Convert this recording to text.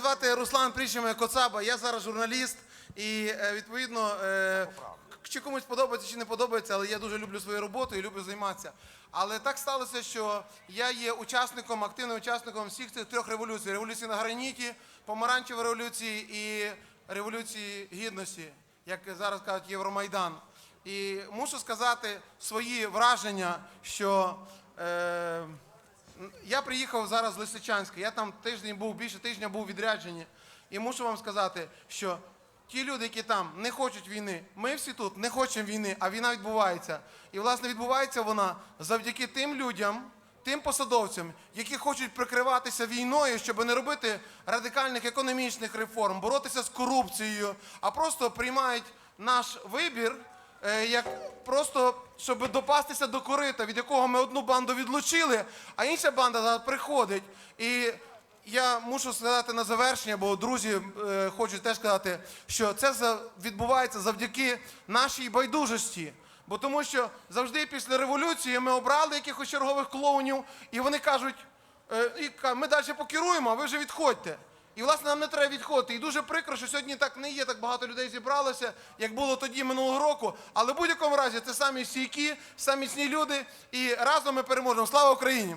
звати Руслан Пріщеме Коцаба. Я зараз журналіст і е, відповідно е, чи комусь подобається чи не подобається, але я дуже люблю свою роботу і люблю займатися. Але так сталося, що я є учасником, активним учасником всіх цих трьох революцій: революції на граніті, помаранчевої революції і революції гідності, як зараз кажуть, Євромайдан. І мушу сказати свої враження, що. Е, я приїхав зараз з Лисичанська. Я там тиждень був, більше тижня був у відрядженні. І мушу вам сказати, що ті люди, які там не хочуть війни, ми всі тут не хочемо війни, а війна відбувається. І, власне, відбувається вона завдяки тим людям, тим посадовцям, які хочуть прикриватися війною, щоб не робити радикальних економічних реформ, боротися з корупцією, а просто приймають наш вибір як просто щоб допастися до корита, від якого ми одну банду відлучили, а інша банда приходить. І я мушу сказати на завершення, бо друзі е, хочуть теж сказати, що це відбувається завдяки нашій байдужості. Бо тому що завжди після революції ми обрали якихось чергових клоунів, і вони кажуть, е, ми далі покеруємо, а ви вже відходьте. І, власне, нам не треба відходити. І дуже прикро, що сьогодні так не є, так багато людей зібралося, як було тоді минулого року. Але в будь-якому разі це самі стійкі, самі міцні люди, і разом ми переможемо. Слава Україні!